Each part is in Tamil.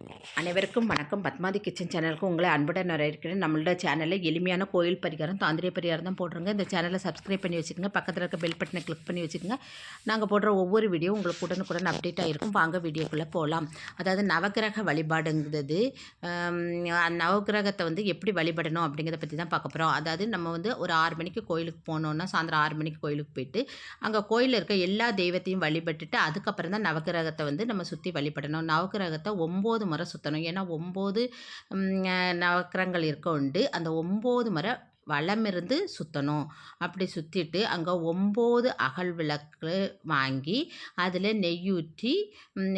அனைவருக்கும் வணக்கம். பத்மாதி கிச்சன் சேனலுக்கு உங்களை அன்புடன் வரவேற்கிறேன். நம்மளோட சேனலில் எளிமையான கோயில் பரிகாரம் தாந்திரிய பரிகாரம் தான் போடுறோங்க இந்த சேனலை சப்ஸ்கிரைப் பண்ணி வச்சுக்கோங்க. பக்கத்தில் இருக்க பெல் பட்டனை கிளிக் பண்ணி வச்சுக்கோங்க. நாங்கள் போடுற ஒவ்வொரு வீடியோ உங்களுக்கு உடனுக்குடன் அப்டேட் ஆகிருக்கும் வாங்க வீடியோக்குள்ளே போகலாம் அதாவது நவக்கிரக வழிபாடுங்கிறது நவகிரகத்தை நவக்கிரகத்தை வந்து எப்படி வழிபடணும் அப்படிங்கிறத பற்றி தான் பார்க்க போகிறோம் அதாவது நம்ம வந்து ஒரு ஆறு மணிக்கு கோயிலுக்கு போனோன்னா சாயந்தரம் ஆறு மணிக்கு கோயிலுக்கு போயிட்டு அங்கே கோயிலில் இருக்க எல்லா தெய்வத்தையும் வழிபட்டுட்டு அதுக்கப்புறம் தான் நவக்கிரகத்தை வந்து நம்ம சுற்றி வழிபடணும். நவக்கிரகத்தை ஒம்பது முறை சுற்றணும் ஏன்னா ஒம்பது நவக்கிரகங்கள் இருக்க உண்டு அந்த ஒம்பது முறை வலமிருந்து சுற்றணும் அப்படி சுற்றிட்டு அங்கே ஒம்பது அகல் விளக்கு வாங்கி அதில் நெய் ஊற்றி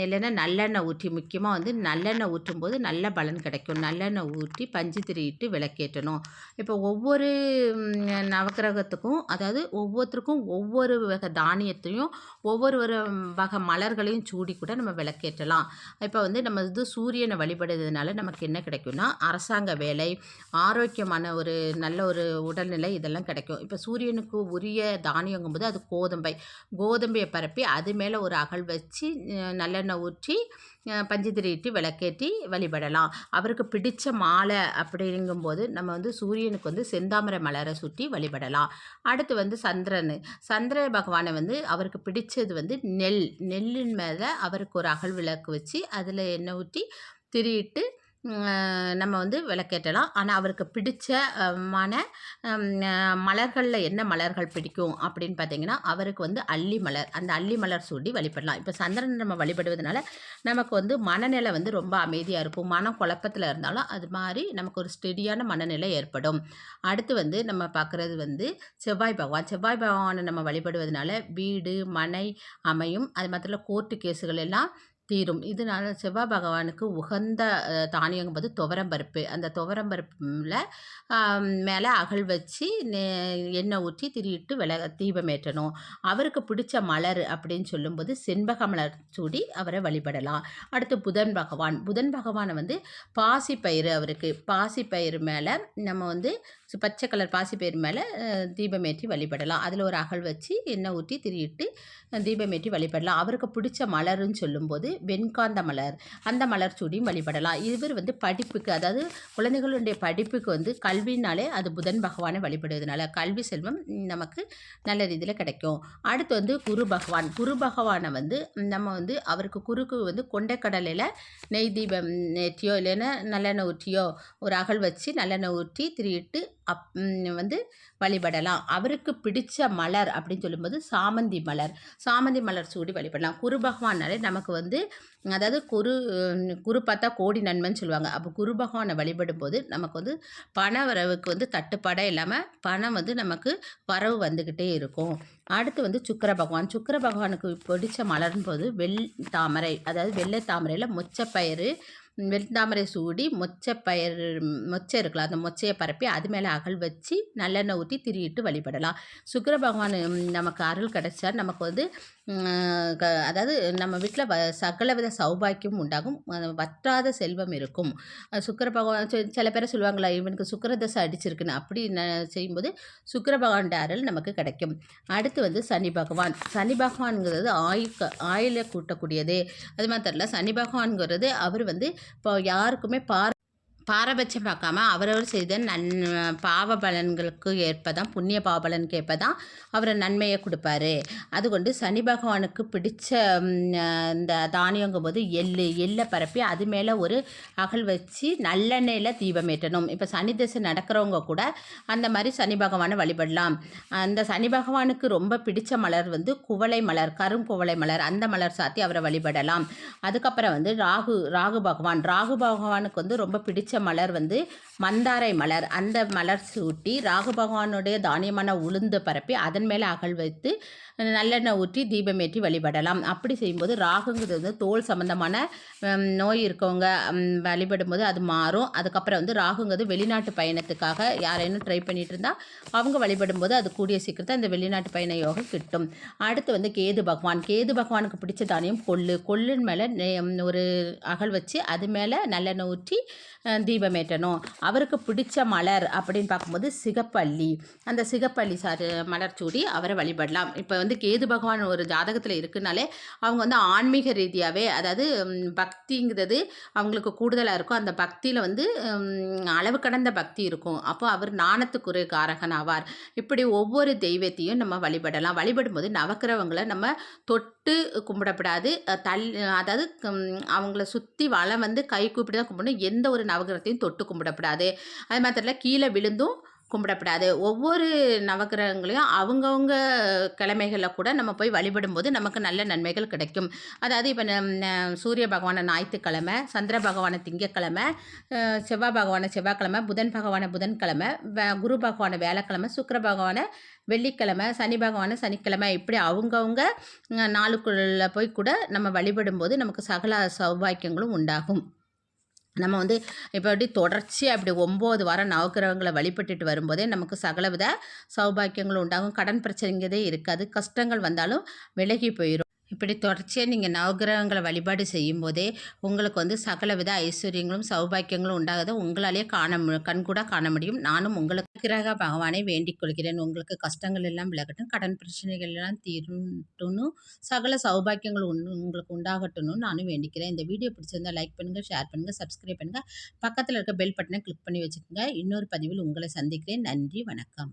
இல்லைன்னா நல்லெண்ணெய் ஊற்றி முக்கியமாக வந்து நல்லெண்ணெய் ஊற்றும் போது நல்ல பலன் கிடைக்கும். நல்லெண்ணெய் ஊற்றி பஞ்சு திரியிட்டு விளக்கேற்றணும். இப்போ ஒவ்வொரு நவக்கிரகத்துக்கும் அதாவது ஒவ்வொருத்தருக்கும் ஒவ்வொரு வகை தானியத்தையும் ஒவ்வொரு ஒரு வகை மலர்களையும் சூடி கூட நம்ம விளக்கேற்றலாம். இப்போ வந்து நம்ம இது சூரியனை வழிபடுறதுனால நமக்கு என்ன கிடைக்கும்னா அரசாங்க வேலை ஆரோக்கியமான ஒரு நல்ல ஒரு உடல்நிலை இதெல்லாம் கிடைக்கும். இப்போ சூரியனுக்கு உரிய தானியங்கும்போது அது கோதம்பை கோதம்பையை பரப்பி அது மேலே ஒரு அகல் வச்சு நல்லெண்ணெய் ஊற்றி பஞ்சு திரியிட்டு விளக்கேற்றி வழிபடலாம். அவருக்கு பிடித்த மாலை அப்படிங்கும்போது நம்ம வந்து சூரியனுக்கு வந்து செந்தாமரை மலரை சுற்றி வழிபடலாம். அடுத்து வந்து சந்திரன். சந்திர பகவானை வந்து அவருக்கு பிடிச்சது வந்து நெல். நெல்லின் மேலே அவருக்கு ஒரு அகல் விளக்கு வச்சு அதில் எண்ணெய் ஊற்றி திரியிட்டு நம்ம வந்து விளக்கேற்றலாம். ஆனால் அவருக்கு பிடிச்ச மலர்களில் என்ன மலர்கள் பிடிக்கும் அப்படின்னு பார்த்தீங்கன்னா அவருக்கு வந்து அல்லி மலர். அந்த அல்லி மலர் சூடி வழிபடலாம். இப்போ சந்திரன் நம்ம வழிபடுவதனால நமக்கு வந்து மனநிலை வந்து ரொம்ப அமைதியாக இருக்கும். மன குழப்பத்தில் இருந்தாலும் அது மாதிரி நமக்கு ஒரு ஸ்டெடியான மனநிலை ஏற்படும். அடுத்து வந்து நம்ம பார்க்குறது வந்து செவ்வாய் பகவான். செவ்வாய் பகவானை நம்ம வழிபடுவதனால வீடு மனை அமையும். அது மாத்திரம் கோர்ட்டு கேஸுகள் எல்லாம் தீரும். இதனால செவ்வாய் பகவானுக்கு உகந்த தானியம் தானியங்கும்போது துவரம்பருப்பு அந்த துவரம்பருப்பில் மேலே அகல் வச்சு நெ- எண்ணெய் ஊற்றி திரியிட்டு விள தீபம் ஏற்றணும். அவருக்கு பிடிச்ச மலர் அப்படின்னு சொல்லும்போது செண்பக மலர் சூடி அவரை வழிபடலாம். அடுத்து புதன் பகவான். புதன் பகவானை வந்து பாசிப்பயிறு அவருக்கு. பாசிப்பயிறு மேலே நம்ம வந்து ஸோ பச்சை கலர் பாசிப்பயிறு மேலே தீபமேற்றி வழிபடலாம். அதில் ஒரு அகல் வச்சு எண்ணெய் ஊற்றி திரியிட்டு தீபமேற்றி வழிபடலாம். அவருக்கு பிடிச்ச மலர்னு சொல்லும்போது வெண்காந்த மலர் அந்த மலர் சூடியும் வழிபடலாம். இவர் வந்து படிப்புக்கு அதாவது குழந்தைகளுடைய படிப்புக்கு வந்து கல்வினாலே அது புதன் பகவானை வழிபடுவதனால கல்வி செல்வம் நமக்கு நல்ல ரீதியில் கிடைக்கும். அடுத்து வந்து குரு பகவான். குரு பகவானை வந்து நம்ம வந்து அவருக்கு குருக்கு வந்து கொண்டைக்கடலையில் நெய் தீபம் நேற்றியோ இல்லைன்னா நல்லெண்ணெய் ஊற்றியோ ஒரு அகல் வச்சு நல்லெண்ணெய் ஊற்றி திரியிட்டு அப் வந்து வழிபடலாம். அவருக்கு பிடித்த மலர் அப்படின்னு சொல்லும்போது சாமந்தி மலர். சாமந்தி மலர் சூடி வழிபடலாம். குரு பகவானாலே நமக்கு வந்து அதாவது குரு குரு பார்த்தா கோடி நன்மைன்னு சொல்லுவாங்க. அப்போ குரு பகவானை வழிபடும் போது நமக்கு வந்து பண வரவுக்கு வந்து தட்டுப்பாடே இல்லாமல் பணம் வந்து நமக்கு வரவு வந்துக்கிட்டே இருக்கும். அடுத்து வந்து சுக்கிர பகவான். சுக்கிர பகவானுக்கு பிடிச்ச மலர்னு போது வெள் தாமரை. அதாவது வெள்ளை தாமரையில் மொச்சப்பயிறு வெண்தாமரை சூடி மொச்சப்பயிறு மொச்சை இருக்கலாம் அந்த மொச்சையை பரப்பி அது மேலே அகல் வச்சு நல்லெண்ணெய் ஊற்றி திரியிட்டு வழிபடலாம். சுக்கர பகவான் நமக்கு அருள் கிடைச்சா நமக்கு வந்து க- அதாவது நம்ம வீட்டில் வ சகலவித சௌபாக்கியம் உண்டாகும். வற்றாத செல்வம் இருக்கும். சுக்கர பகவான் சில- சில பேர் சொல்லுவாங்களா இவனுக்கு சுக்கிரதசை அடிச்சிருக்குன்னு. அப்படி செய்யும்போது சுக்கர பகவான் அருள் நமக்கு கிடைக்கும். அடுத்து வந்து சனி பகவான். சனி பகவான்ங்கிறது ஆயுக்க ஆயில கூட்டக்கூடியது. அது மாத்திரம் சனி பகவான்ங்கிறது அவர் வந்து இப்போ யாருக்குமே பார் பாரபட்சம் பார்க்காம அவரவர் செய்த நன் பாவ பலன்களுக்கு ஏற்ப தான் புண்ணிய பாவ பலனுக்கு ஏற்ப தான் அவரை நன்மையை கொடுப்பாரு. அது கொண்டு சனி பகவானுக்கு பிடிச்ச இந்த தானியங்கும் போது எள்ளு எள்ளை பரப்பி அது மேலே ஒரு அகல் வச்சு நல்லெண்ணெயில் தீபம் ஏற்றணும். இப்போ சனி திசை நடக்கிறவங்க கூட அந்த மாதிரி சனி பகவானை வழிபடலாம். அந்த சனி பகவானுக்கு ரொம்ப பிடிச்ச மலர் வந்து குவளை மலர் கரும் குவளை மலர் அந்த மலர் சாத்தி அவரை வழிபடலாம். அதுக்கப்புறம் வந்து ராகு ராகு பகவான். ராகு பகவானுக்கு வந்து ரொம்ப பிடிச்ச மலர் வந்து மந்தாரை மலர். அந்த மலர் சூட்டி ராகு பகவானுடைய தானியமான உளுந்து பரப்பி அதன் மேலே அகல் வைத்து நல்லெண்ணெய் ஊற்றி தீபம் ஏற்றி வழிபடலாம். அப்படி செய்யும்போது ராகுங்கிறது வந்து தோல் சம்மந்தமான நோய் இருக்கவங்க வழிபடும்போது அது மாறும். அதுக்கப்புறம் வந்து ராகுங்கிறது வெளிநாட்டு பயணத்துக்காக யாரேனும் ட்ரை பண்ணிட்டு இருந்தால் அவங்க வழிபடும்போது அது கூடிய சீக்கிரத்தை அந்த வெளிநாட்டு பயண யோகம் கிட்டும். அடுத்து வந்து கேது பகவான். கேது பகவானுக்கு பிடிச்ச தானியம் கொள்ளு. கொள்ளுன் மேலே ஒரு அகல் வச்சு அது மேலே நல்லெண்ணெய் ஊற்றி அஹ், அவருக்கு பிடிச்ச மலர் அப்படின்னு பார்க்கும்போது சிகப்பள்ளி. அந்த சிகப்பள்ளி சார் மலர் சூடி அவரை வழிபடலாம். இப்போ வந்து கேது பகவான் ஒரு ஜாதகத்தில் இருக்குனாலே அவங்க வந்து ஆன்மீக ரீதியாகவே அதாவது பக்திங்கிறது அவங்களுக்கு கூடுதலாக இருக்கும். அந்த பக்தியில் வந்து அளவு கடந்த பக்தி இருக்கும். அப்போ அவர் நாணத்துக்குரிய காரகன் ஆவார். இப்படி ஒவ்வொரு தெய்வத்தையும் நம்ம வழிபடலாம். வழிபடும்போது நவக்கிரவங்களை நம்ம தொட்டு கும்பிடப்படாது. தள்ளி அதாவது அவங்கள சுற்றி வளம் வந்து கை கூப்பிட்டு தான் கும்பிடணும். எந்த ஒரு நவகிரகத்தையும் தொட்டு கும்பிடப்படாது. அது மாத்திரம் கீழே விழுந்தும் கும்பிடப்படாது. ஒவ்வொரு நவகிரகங்களையும் அவங்கவுங்க கிழமைகளில் கூட நம்ம போய் வழிபடும்போது நமக்கு நல்ல நன்மைகள் கிடைக்கும். அதாவது இப்போ சூரிய பகவானை ஞாயிற்றுக்கிழமை சந்திர பகவானை திங்கக்கிழமை செவ்வாய் பகவானை செவ்வாய்க்கிழமை புதன் பகவானை புதன்கிழமை குரு பகவானை வேலைக்கிழமை சுக்கிர பகவானை வெள்ளிக்கிழமை சனி பகவானை சனிக்கிழமை இப்படி அவங்கவுங்க நாளுக்குள்ளே போய் கூட நம்ம வழிபடும்போது நமக்கு சகல சௌபாக்கியங்களும் உண்டாகும். நம்ம வந்து இப்போ அப்படி தொடர்ச்சியாக அப்படி ஒம்பது வாரம் நவக்கிரகங்களை வழிபட்டுட்டு வரும்போதே நமக்கு சகலவித சௌபாக்கியங்களும் உண்டாகும். கடன் பிரச்சனைங்கிறதே இருக்காது. கஷ்டங்கள் வந்தாலும் விலகி போயிடும் இப்படி தொடர்ச்சியாக நீங்கள் நவகிரகங்களை வழிபாடு செய்யும்போதே உங்களுக்கு வந்து சகலவித ஐஸ்வர்யங்களும் சௌபாக்கியங்களும் உண்டாகதை? உங்களாலேயே காண மு கண்கூட காண முடியும். நானும் உங்களுக்கு கிரக பகவானை வேண்டிக் கொள்கிறேன். உங்களுக்கு கஷ்டங்கள் எல்லாம் விலகட்டும் கடன் பிரச்சனைகள் எல்லாம் தீரட்டும்னு சகல சௌபாக்கியங்கள் உங்களுக்கு உண்டாகட்டும்னு நானும் வேண்டிக்கிறேன். இந்த வீடியோ பிடிச்சிருந்தா லைக் பண்ணுங்கள் ஷேர் பண்ணுங்கள் சப்ஸ்கிரைப் பண்ணுங்கள் பக்கத்தில் இருக்க பெல் பட்டனை கிளிக் பண்ணி வச்சுக்கோங்க. இன்னொரு பதிவில் உங்களை சந்திக்கிறேன். நன்றி வணக்கம்.